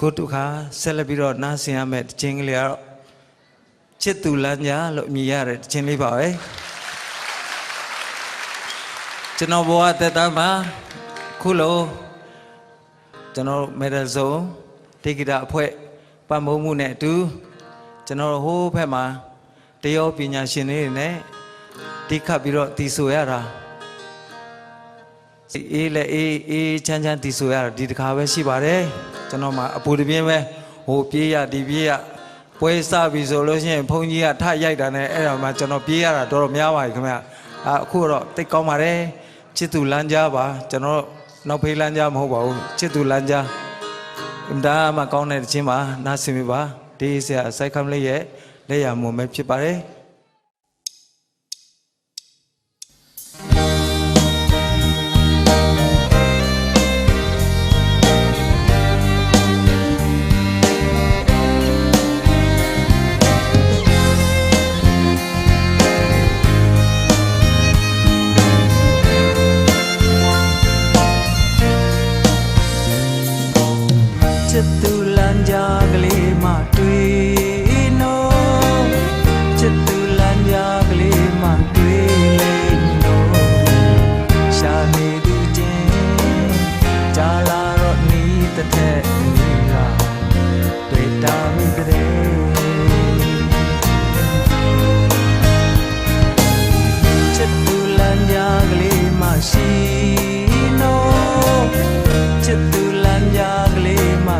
ခုတုခါဆက်လက်ပြီးတော့နားဆင်ရမယ့်တခြင်းကလေးကတော့ချစ်သူလမ်းညာလို့အမြည်ရတဲ့တခြင်းလေးပါပဲကျွန်တော်ဘဝတက်တမ်းမှာခုလိုကျွန်တော်မေဒယ်ဇုံတေဂီတာအဖွဲ့ပတ်မုံမှုနဲ့အတူကျွန်တော်ဟိုးဘက်မှာတယောပညာရှင်တွေနဲ့တိခတ်ပြီးတော့တည်ဆိုရတာအေးလေအေးအေးချမ်းချမ်းတီဆိုရတာဒီတခါပဲရှိပါတယ် ကျွန်တော်မှအပူတပြင်းပဲဟိုပြေးရဒီပြေးရပွဲစပြီဆိုလို့ရှိရင်ဘုန်းကြီးကထရိုက်တာနဲ့အဲ့ဒါမှကျွန်တော်ပြေးရတာတော်တော်များပါပြီခင်ဗျာအာအခုတော့တိတ်ကောင်းပါတယ်ချစ်သူလမ်းကြားပါကျွန်တော်နောက်ဖေးလမ်းကြားမဟုတ်ပါဘူးချစ်သူလမ်းကြားအင်ဒါမှကောင်းတဲ့ချင်းပါနားဆင်ပြီပါဒီဆရာစိုက်ခမ်လေးရဲ့လက်ရမွန်ပဲဖြစ်ပါတယ်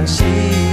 က